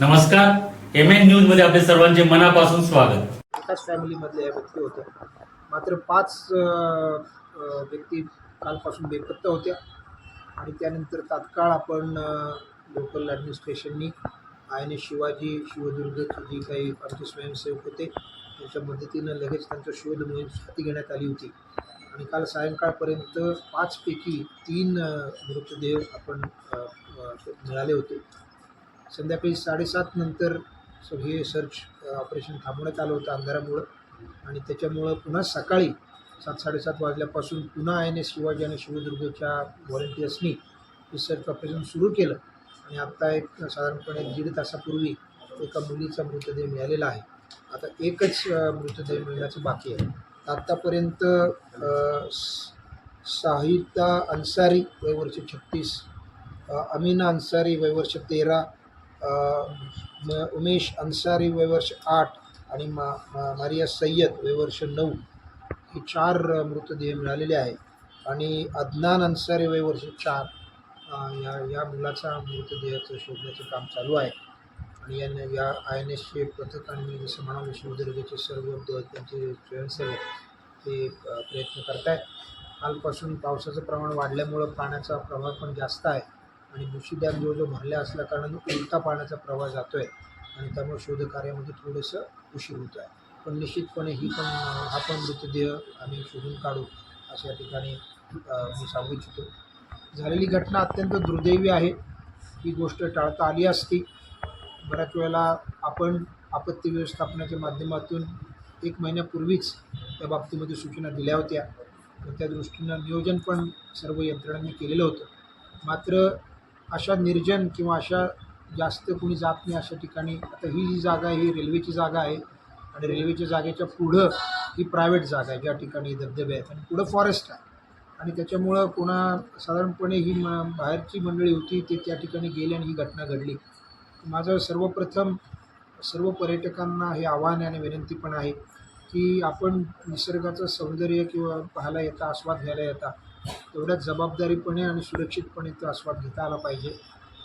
नमस्कार. M N न्यूजमध्ये आपले सर्वांचे मनापासून स्वागत. एकाच फॅमिलीमधल्या व्यक्ती होत्या मात्र पाच व्यक्ती कालपासून बेपत्ता होत्या. आणि त्यानंतर तात्काळ आपण लोकल ॲडमिनिस्ट्रेशननी आय एन एस शिवाजी शिवदुर्गचे जी काही आमचे स्वयंसेवक होते त्यांच्या मदतीनं लगेच त्यांचा शोध मोहीम हाती घेण्यात आली होती. आणि काल सायंकाळपर्यंत पाचपैकी तीन मृतदेह आपण मिळाले होते. संध्याकाळी साडेसात नंतर हे सर्च ऑपरेशन थांबवण्यात आलं होतं अंधारामुळं. आणि त्याच्यामुळं पुन्हा सकाळी सात साडेसात वाजल्यापासून पुन्हा आय एन एस शिवाजी आणि शिवदुर्गच्या व्हॉलेंटियर्सनी हे सर्च ऑपरेशन सुरू केलं. आणि आत्ता एक साधारणपणे दीड तासापूर्वी एका मुलीचा मृतदेह मिळालेला आहे. आता एकच मृतदेह मिळण्याचं बाकी आहे. आत्तापर्यंत स- साहिता अन्सारी वय वर्ष छत्तीस अमीना अन्सारी वय वर्ष तेरा उमेश अन्सारी वय वर्ष आठ आणि मा मारिया सय्यद वय वर्ष नऊ. हे चार मृतदेह मिळालेले आहे आणि अदनान अन्सारी वय वर्ष चार या या मुलाचा मृतदेहाचं शोधण्याचं काम चालू आहे. आणि या या आय एन एसचे पथक आणि जसं म्हणालो शिवदुर्गचे सर्व त्यांचे स्वयंसेवक ते प्रयत्न करत आहेत कालपासून पावसाचं प्रमाण वाढल्यामुळं पाण्याचा प्रभाव पण जास्त आहे. आणि दुषी डॅम जो जो भरल्या असल्याकारणानं उलटा पाण्याचा प्रवाह जातो आहे आणि त्यामुळे शोधकार्यामध्ये थोडंसं उशीर होतो आहे पण निश्चितपणे ही पण हा पण मृतदेह आम्ही शोधून काढू अशा ठिकाणी मी सांगू इच्छितो. झालेली घटना अत्यंत दुर्दैवी आहे. ही गोष्ट टाळता आली असती. बऱ्याच वेळेला आपण आपत्ती व्यवस्थापनाच्या माध्यमातून एक महिन्यापूर्वीच त्या बाबतीमध्ये सूचना दिल्या होत्या. त्या दृष्टीनं नियोजन पण सर्व यंत्रणांनी केलेलं होतं. मात्र अशा निर्जन किंवा अशा जास्त कोणी जात नाही अशा ठिकाणी. आता ही जी जागा आहे ही रेल्वेची जागा आहे. आणि रेल्वेच्या जागेच्या पुढं ही प्रायव्हेट जागा आहे ज्या ठिकाणी धबधबे आहेत. आणि पुढं फॉरेस्ट आहे. आणि त्याच्यामुळं कोणा साधारणपणे ही म बाहेरची मंडळी होती ते त्या ठिकाणी गेले आणि ही घटना घडली. माझं सर्वप्रथम सर्व पर्यटकांना हे आव्हान आणि विनंती पण आहे की आपण निसर्गाचं सौंदर्य किंवा पाहायला येता आस्वाद घ्यायला येता. तेवढ्याच जबाबदारीपणे आणि सुरक्षितपणे तो आस्वाद घेता आला पाहिजे.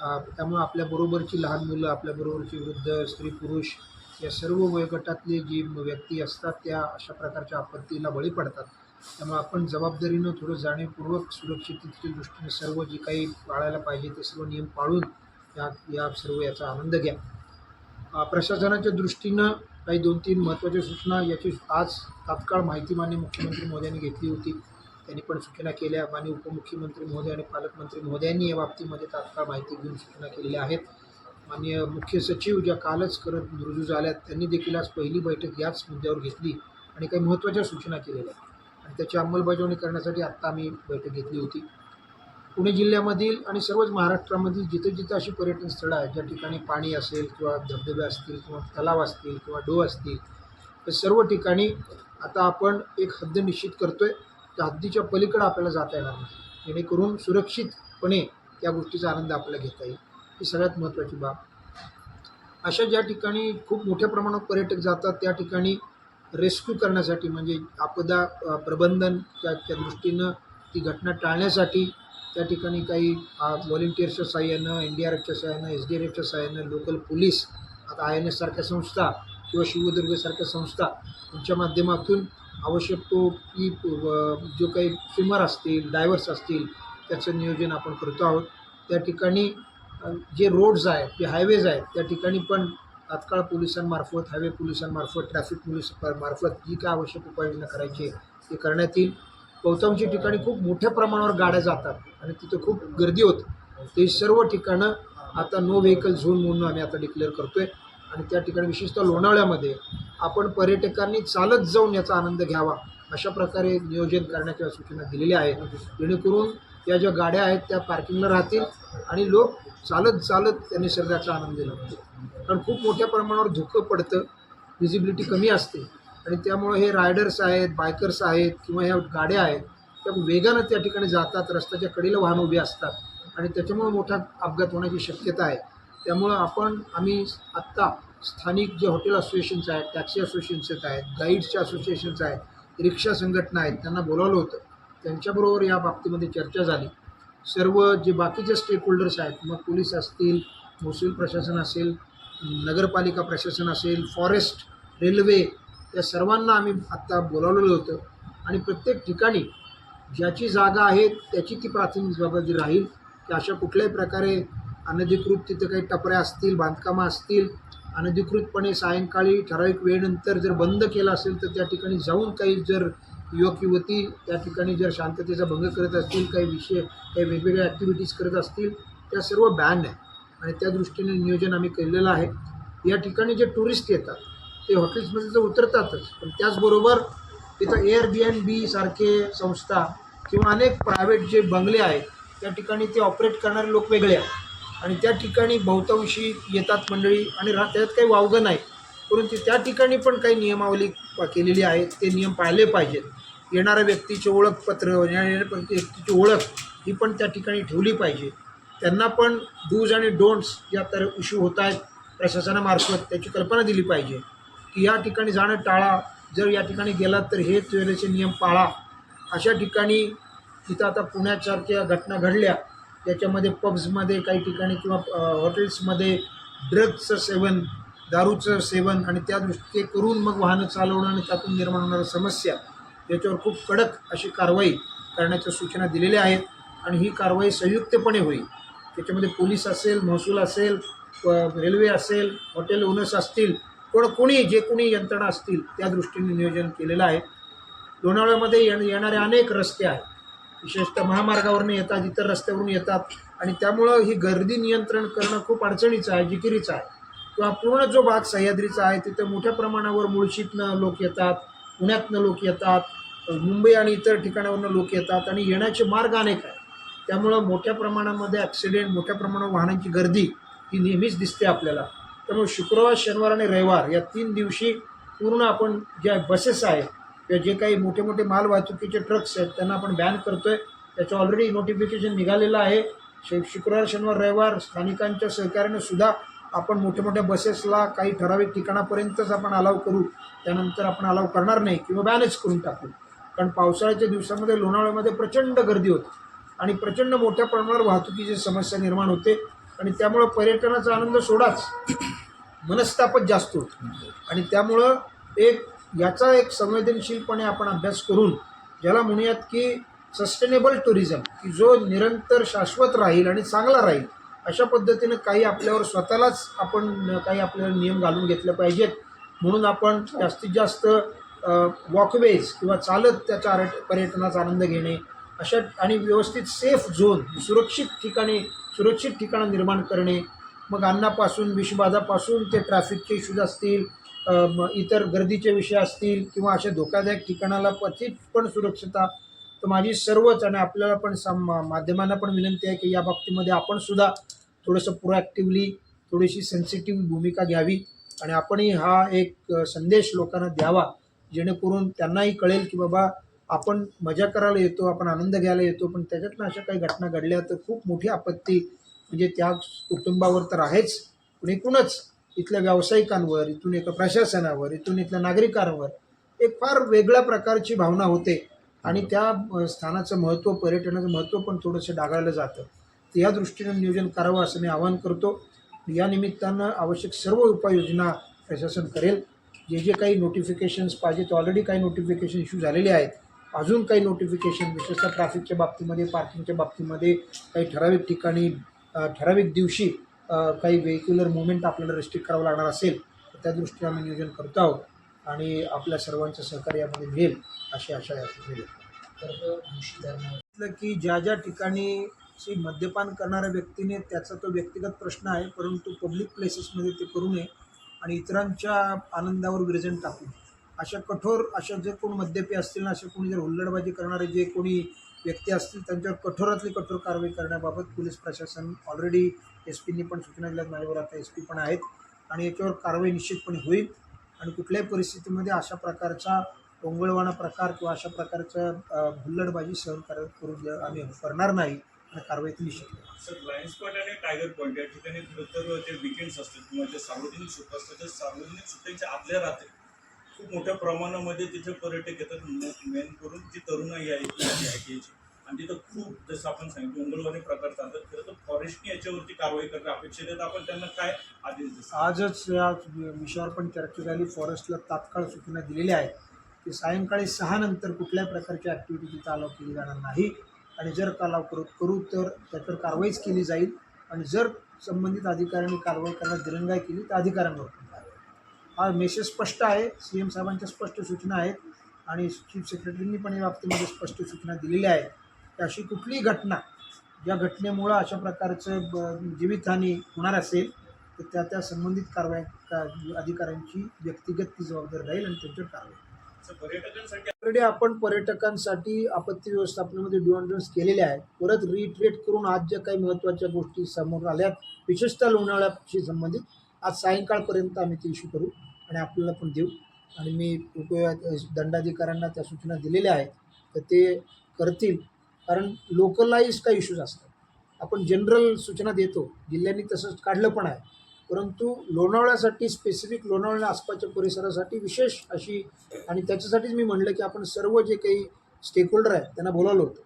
त्यामुळे आपल्याबरोबरची लहान मुलं आपल्याबरोबरची वृद्ध स्त्री पुरुष या सर्व वयोगटातले जी व्यक्ती असतात त्या अशा प्रकारच्या आपत्तीला बळी पडतात. त्यामुळे आपण जबाबदारीनं थोडं जाणीवपूर्वक सुरक्षिततेच्या दृष्टीने सर्व जे काही पाळायला पाहिजे ते सर्व नियम पाळून या या सर्व याचा आनंद घ्या. प्रशासनाच्या दृष्टीनं काही दोन तीन महत्त्वाच्या सूचना याची आज तात्काळ माहिती मान्य मुख्यमंत्री महोदयांनी घेतली होती. त्यांनी पण सूचना केल्या. माननीय उपमुख्यमंत्री महोदय आणि पालकमंत्री महोदयांनी या बाबतीमध्ये तात्काळ माहिती घेऊन सूचना केलेल्या आहेत. माननीय मुख्य सचिव ज्या कालच करत रुजू झाल्यात त्यांनी देखील आज पहिली बैठक याच मुद्द्यावर घेतली आणि काही महत्त्वाच्या सूचना केलेल्या आहेत. आणि त्याची अंमलबजावणी करण्यासाठी आत्ता आम्ही बैठक घेतली होती. पुणे जिल्ह्यामधील आणि सर्वच महाराष्ट्रामधील जिथे जिथे अशी पर्यटन स्थळं आहेत ज्या ठिकाणी पाणी असेल किंवा धबधबे असतील किंवा तलाव असतील किंवा डो असतील तर सर्व ठिकाणी आता आपण एक हद्द निश्चित करतो आहे त्या हद्दीच्या पलीकडं आपल्याला जाता येणार नाही. जेणेकरून सुरक्षितपणे त्या गोष्टीचा आनंद आपल्याला घेता येईल. ही सगळ्यात महत्त्वाची बाब. अशा ज्या ठिकाणी खूप मोठ्या प्रमाणात पर्यटक जातात त्या ठिकाणी रेस्क्यू करण्यासाठी म्हणजे आपदा प्रबंधन त्या त्या दृष्टीनं ती घटना टाळण्यासाठी त्या ठिकाणी काही व्हॉलेंटियर्सच्या साह्यानं एन डी आर एफच्या साह्यानं एस डी आर एफच्या साह्यानं लोकल पोलीस आता आय एन एस सारख्या संस्था किंवा शिवदुर्गसारख्या संस्था यांच्या माध्यमातून आवश्यक तो की जो काही स्विमर असतील डायव्हर्स असतील त्याचं नियोजन आपण करतो आहोत. त्या ठिकाणी जे रोड्स आहेत जे हायवेज आहेत त्या ठिकाणी पण तात्काळ पोलिसांमार्फत हायवे पोलिसांमार्फत ट्रॅफिक पोलिसांमार्फत मार्फत जी काय आवश्यक उपाययोजना करायची आहे ते करण्यात येईल. गौतमची ठिकाणी खूप मोठ्या प्रमाणावर गाड्या जातात आणि तिथं खूप गर्दी होते. ते सर्व ठिकाणं आता नो व्हेकल झोन म्हणून आम्ही आता डिक्लेअर करतो आहे आणि त्या ठिकाणी विशेषतः लोणावळ्यामध्ये आपण पर्यटकांनी चालत जाऊन याचा आनंद घ्यावा अशा प्रकारे नियोजन करण्याच्या सूचना दिलेल्या आहेत. जेणेकरून या ज्या गाड्या आहेत त्या पार्किंगला राहतील आणि लोक चालत चालत त्या निसर्गाचा आनंद घेतील. कारण खूप मोठ्या प्रमाणावर धुकं पडतं विजिबिलिटी कमी असते आणि त्यामुळे हे रायडर्स आहेत बायकर्स आहेत किंवा ह्या गाड्या आहेत त्या वेगानं त्या ठिकाणी जातात रस्त्याच्या कडेला वाहन उभी असतात आणि त्याच्यामुळे मोठा अपघात होण्याची शक्यता आहे. त्यामुळं आपण आम्ही आत्ता स्थानिक जे हॉटेल असोसिएशन्स आहेत टॅक्सी असोसिएशन्स आहेत गाईड्सच्या असोसिएशन्स आहेत रिक्षा संघटना आहेत त्यांना बोलावलं होतं. त्यांच्याबरोबर या बाबतीमध्ये चर्चा झाली. सर्व जे बाकीचे स्टेक होल्डर्स आहेत मग पोलीस असतील महसूल प्रशासन असेल नगरपालिका प्रशासन असेल फॉरेस्ट रेल्वे या सर्वांना आम्ही आत्ता बोलावलेलं होतं. आणि प्रत्येक ठिकाणी ज्याची जागा आहे त्याची ती प्राथमिक जबाबदारी राहील. की अशा कुठल्याही प्रकारे अनधिकृत तिथं काही टपऱ्या असतील बांधकामं असतील अनधिकृतपणे सायंकाळी ठराविक वेळेनंतर जर बंद केला असेल तर त्या ठिकाणी जाऊन काही जर युवक युवती त्या ठिकाणी जर शांततेचा भंग करत असतील काही विषय काही वेगवेगळ्या ॲक्टिव्हिटीज करत असतील त्या सर्व बॅन आहे. आणि त्या दृष्टीने नियोजन आम्ही केलेलं आहे. या ठिकाणी जे टुरिस्ट येतात ते हॉटेल्समध्ये तर उतरतातच. पण त्याचबरोबर तिथं एअर बी एन बी सारखे संस्था किंवा अनेक प्रायव्हेट जे बंगले आहेत त्या ठिकाणी ते ऑपरेट करणारे लोक वेगळे आहेत. आणि त्या ठिकाणी बहुतांशी येतात मंडळी आणि रा त्यात काही वावगं नाही. परंतु त्या ठिकाणी पण काही नियमावली केलेली आहे ते नियम पाळले पाहिजेत. येणाऱ्या व्यक्तीचे ओळखपत्र येणाऱ्या व्यक्तीची ओळख ही पण त्या ठिकाणी ठेवली पाहिजे. त्यांना पण डूज आणि डोंट्स या तर इश्यू होत आहेत. प्रशासनामार्फत त्याची कल्पना दिली पाहिजे की या ठिकाणी जाणं टाळा. जर या ठिकाणी गेलात तर हे वेळेचे नियम पाळा. अशा ठिकाणी तिथं आता पुण्यासारख्या घटना घडल्या. त्याच्यामध्ये पब्समध्ये काही ठिकाणी किंवा हॉटेल्समध्ये ड्रग्जचं सेवन दारूचं सेवन आणि त्या दृष्टी करून मग वाहनं चालवणं आणि त्यातून निर्माण होणाऱ्या समस्या याच्यावर खूप कडक अशी कारवाई करण्याच्या सूचना दिलेल्या आहेत आणि ही कारवाई संयुक्तपणे होईल. त्याच्यामध्ये पोलीस असेल महसूल असेल रेल्वे असेल हॉटेल ओनर्स असतील कोण कोणी जे कोणी यंत्रणा असतील त्या दृष्टीने नियोजन केलेलं आहे. लोणावळ्यामध्ये येण येणारे अनेक रस्ते आहेत. विशेषतः महामार्गावरून येतात इतर रस्त्यावरून येतात. आणि त्यामुळं ही गर्दी नियंत्रण करणं खूप अडचणीचं आहे जिकिरीचं आहे. किंवा पूर्ण जो भाग सह्याद्रीचा आहे तिथं मोठ्या प्रमाणावर मुळशीतनं लोक येतात पुण्यातनं लोक येतात मुंबई आणि इतर ठिकाणावरनं लोक येतात आणि येण्याचे मार्ग अनेक आहेत. त्यामुळं मोठ्या प्रमाणामध्ये ॲक्सिडेंट मोठ्या प्रमाणावर वाहनांची गर्दी ही नेहमीच दिसते आपल्याला. त्यामुळे शुक्रवार शनिवार आणि रविवार या तीन दिवशी पूर्ण आपण ज्या बसेस आहेत किंवा जे काही मोठे मोठे माल वाहतुकीचे ट्रक्स आहेत त्यांना आपण बॅन करतो आहे त्याचं ऑलरेडी नोटिफिकेशन निघालेलं आहे. शु शुक्रवार शनिवार रविवार स्थानिकांच्या सहकार्याने सुद्धा आपण मोठ्या मोठ्या बसेसला काही ठराविक ठिकाणापर्यंतच आपण अलाव करू. त्यानंतर आपण अलाव करणार नाही किंवा बॅनच करून टाकू. कारण पावसाळ्याच्या दिवसामध्ये लोणावळ्यामध्ये प्रचंड गर्दी होते आणि प्रचंड मोठ्या प्रमाणावर वाहतुकीची समस्या निर्माण होते आणि त्यामुळं पर्यटनाचा आनंद सोडाच. मनस्तापच जास्त होतो. आणि त्यामुळं एक याचा एक संवेदनशीलपणे आपण अभ्यास करून ज्याला म्हणूयात की सस्टेनेबल टुरिझम की जो निरंतर शाश्वत राहील आणि चांगला राहील अशा पद्धतीनं काही आपल्यावर स्वतःलाच आपण काही आपल्याला नियम घालून घेतले पाहिजेत. म्हणून आपण जास्तीत जास्त वॉकवेज किंवा चालत त्याच्या आर पर्यटनाचा आनंद घेणे अशा आणि व्यवस्थित सेफ झोन सुरक्षित ठिकाणी सुरक्षित ठिकाणं निर्माण करणे. मग अन्नापासून विषबाधापासून ते ट्रॅफिकचे इश्यूज असतील इतर गर्दीचे विषय असतील किंवा अशा धोकादायक ठिकाणाला पथित पण सुरक्षता तर माझी सर्वच आणि आपल्याला पण सम माध्यमांना पण विनंती आहे की या बाबतीमध्ये आपण सुद्धा थोडंसं प्रोॲक्टिव्हली थोडीशी सेन्सिटिव्ह भूमिका घ्यावी आणि आपणही हा एक संदेश लोकांना द्यावा जेणेकरून त्यांनाही कळेल की बाबा आपण मजा करायला येतो आपण आनंद घ्यायला येतो पण त्याच्यातनं अशा काही घटना घडल्या तर खूप मोठी आपत्ती म्हणजे त्या कुटुंबावर तर आहेच पण एकूणच इथल्या व्यावसायिकांवर इथून एका प्रशासनावर इथून इथल्या नागरिकांवर एक फार वेगळ्या प्रकारची भावना होते. आणि त्या स्थानाचं महत्त्व पर्यटनाचं महत्त्व पण थोडंसं डागाळलं जातं. तर या दृष्टीनं नियोजन करावं असं मी आवाहन करतो. या निमित्तानं आवश्यक सर्व उपाययोजना प्रशासन करेल. जे जे काही नोटिफिकेशन्स पाहिजे ते ऑलरेडी काही नोटिफिकेशन इश्यू झालेले आहेत. अजून काही नोटिफिकेशन विशेषतः ट्रॅफिकच्या बाबतीमध्ये पार्किंगच्या बाबतीमध्ये काही ठराविक ठिकाणी ठराविक दिवशी काही वेहिक्युलर मुवमेंट आपल्याला रेस्ट्रिक्ट करावं लागणार असेल तर त्या दृष्टीने आम्ही नियोजन करतो आहोत आणि आपल्या सर्वांचं सहकार्य यामध्ये मिळेल अशी आशा यामध्ये म्हटलं की ज्या ज्या ठिकाणी ची मद्यपान करणाऱ्या व्यक्तीने त्याचा तो व्यक्तिगत प्रश्न आहे परंतु पब्लिक प्लेसेसमध्ये ते करू नये आणि इतरांच्या आनंदावर विरजण टाकू नये. अशा कठोर अशा जे कोण मद्यपी असतील ना असे कोणी जर हुल्लडबाजी करणारे जे कोणी व्यक्ती असतील त्यांच्यावर कठोरातली कठोर कारवाई करण्याबाबत पोलीस प्रशासन ऑलरेडी एस पीनी पण सूचना दिल्यात. माझ्यावर आता एस पी पण आहेत. आणि याच्यावर कारवाई निश्चितपणे होईल. आणि कुठल्याही परिस्थितीमध्ये अशा प्रकारचा ओंगळवाणा प्रकार किंवा अशा प्रकारचं भुल्लडबाजी सहन कर करू आम्ही करणार नाही. आणि कारवाई ती निश्चित सर लायन्स स्पॉट आणि टायगर पॉईंट या ठिकाणी खरं तर जे विकेंड्स असतात किंवा जे सार्वजनिक सुट्ट्या असतात त्या सार्वजनिक सुट्ट्यांच्या आदल्या रात्री खूप मोठ्या प्रमाणामध्ये तिथे पर्यटक येतात मेन करून ती तरुणाई आहे ती आणि तिथं खूप जसं आपण सांगितलं उंगलवाणी प्रकार चालतात. खरं तर फॉरेस्टने याच्यावरती कारवाई करणं अपेक्षित आहे तर आपण त्यांना काय आदेश देतो आजच या विषयावर पण चर्चा झाली. फॉरेस्टला तात्काळ सूचना दिलेल्या आहेत. की सायंकाळी सहा नंतर कुठल्याही प्रकारची ॲक्टिव्हिटी तिथं अलाव केली जाणार नाही. आणि जर अलाव करू करू तर त्याच्यावर कारवाईच केली जाईल. आणि जर संबंधित अधिकाऱ्यांनी कारवाई करण्यास दिरंगाई केली तर अधिकाऱ्यांवर पण. हा मेसेज स्पष्ट आहे. सी एम साहेबांच्या स्पष्ट सूचना आहेत आणि चीफ सेक्रेटरींनी पण या बाबतीमध्ये स्पष्ट सूचना दिलेल्या आहेत. की अशी कुठलीही घटना ज्या घटनेमुळं अशा प्रकारचं ब- जीवितहानी होणार असेल तर त्या त्या संबंधित कारवाई का- अधिकाऱ्यांची व्यक्तिगत ती जबाबदारी राहील आणि त्यांच्यावर कारवाई ऑलरेडी आपण पर्यटकांसाठी आपत्ती व्यवस्थापनामध्ये डुअंडन्स केलेले आहेत. परत रिट्रेट करून आज ज्या काही महत्त्वाच्या गोष्टी समोर आल्यात विशेषतः लोणावळ्याशी संबंधित आज सायंकाळपर्यंत आम्ही ते इश्यू करू आणि आपल्याला पण देऊ. आणि मी उपयोग दंडाधिकाऱ्यांना त्या सूचना दिलेल्या आहेत तर ते करतील. कारण लोकलाईज काही इश्यूज असतात. आपण जनरल सूचना देतो. जिल्ह्यांनी तसंच काढलं पण आहे. परंतु लोणावळ्यासाठी स्पेसिफिक लोणावळ्या आसपासच्या परिसरासाठी विशेष अशी आणि त्याच्यासाठीच मी म्हणलं की आपण सर्व जे काही स्टेकहोल्डर आहेत त्यांना बोलावलं होतं.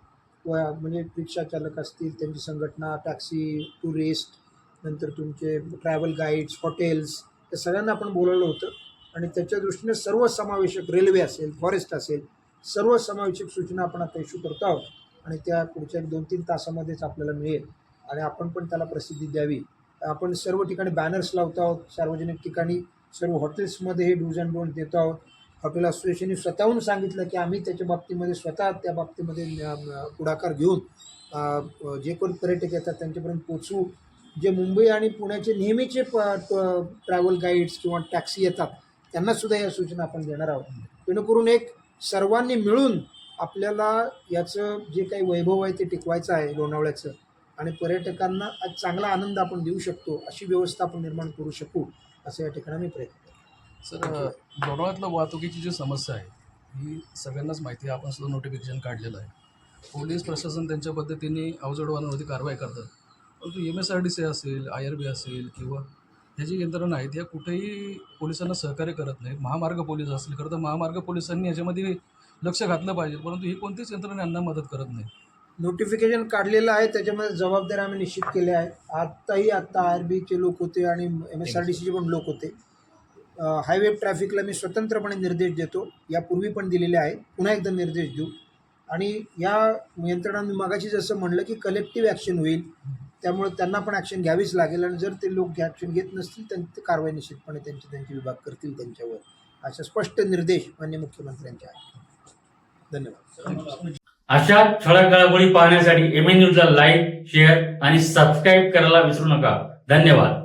म्हणजे रिक्षा चालक असतील त्यांची संघटना टॅक्सी टुरिस्ट नंतर तुमचे ट्रॅव्हल गाईड्स हॉटेल्स या सगळ्यांना आपण बोलावलं होतं. आणि त्याच्या दृष्टीने सर्व समावेशक रेल्वे असेल फॉरेस्ट असेल सर्व समावेशक सूचना आपण आता इश्यू करतो आहोत. आणि त्या पुढच्या एक दोन तीन तासामध्येच आपल्याला मिळेल. आणि आपण पण त्याला प्रसिद्धी द्यावी. आपण सर्व ठिकाणी बॅनर्स लावतो आहोत. सार्वजनिक ठिकाणी सर्व हॉटेल्समध्ये हे डूज अँड डोंट देतो आहोत. हॉटेल असोसिएशनने स्वतःहून सांगितलं की आम्ही त्याच्या बाबतीमध्ये स्वतः त्या बाबतीमध्ये पुढाकार घेऊन जे कोण पर्यटक येतात त्यांच्यापर्यंत पोचवू जे मुंबई आणि पुण्याचे नेहमीचे प ट्रॅव्हल गाईड्स किंवा टॅक्सी येतात त्यांनासुद्धा या सूचना आपण देणार आहोत. जेणेकरून एक सर्वांनी मिळून आपल्याला याचं जे काही वैभव आहे ते टिकवायचं आहे लोणावळ्याचं आणि पर्यटकांना चांगला आनंद आपण देऊ शकतो अशी व्यवस्था आपण निर्माण करू शकू असं या ठिकाणी मी प्रयत्न सर लोणावळ्यातलं वाहतुकीची जी समस्या आहे ही सगळ्यांनाच माहिती आहे आपण सुद्धा नोटिफिकेशन काढलेलं आहे. पोलीस प्रशासन त्यांच्या पद्धतीने अवजड वाहनावरती कारवाई करतात. परंतु M S R D C असेल आय आर बी असेल किंवा ह्या जी यंत्रणा आहेत या कुठेही पोलिसांना सहकार्य करत नाहीत. महामार्ग पोलीस असतील खरं तर महामार्ग पोलिसांनी याच्यामध्ये लक्ष घातलं पाहिजे परंतु ही कोणतीच यंत्रणा यांना मदत करत नाही. नोटिफिकेशन काढलेलं आहे त्याच्यामध्ये जबाबदारी आम्ही निश्चित केल्या आहेत. आत्ताही आत्ता आर बीचे लोक होते आणि एम एस आर डी सीचे पण लोक होते. हायवे ट्रॅफिकला मी स्वतंत्रपणे निर्देश देतो. यापूर्वी पण दिलेले आहे पुन्हा एकदा निर्देश देऊ. आणि या यंत्रणांनी मागाशी जसं म्हणलं की कलेक्टिव्ह ॲक्शन होईल. त्यामुळे त्यांना पण ॲक्शन घ्यावीच लागेल आणि जर ते लोक ॲक्शन घेत नसतील तर ते कारवाई निश्चितपणे त्यांचे त्यांचे विभाग करतील त्यांच्यावर. अशा स्पष्ट निर्देश मान्य मुख्यमंत्र्यांचे आहेत. धन्यवाद. अशा ठळक घडामोडी पाहण्यासाठी एम न्यूजला लाईक शेअर आणि सबस्क्राईब करायला विसरू नका. धन्यवाद.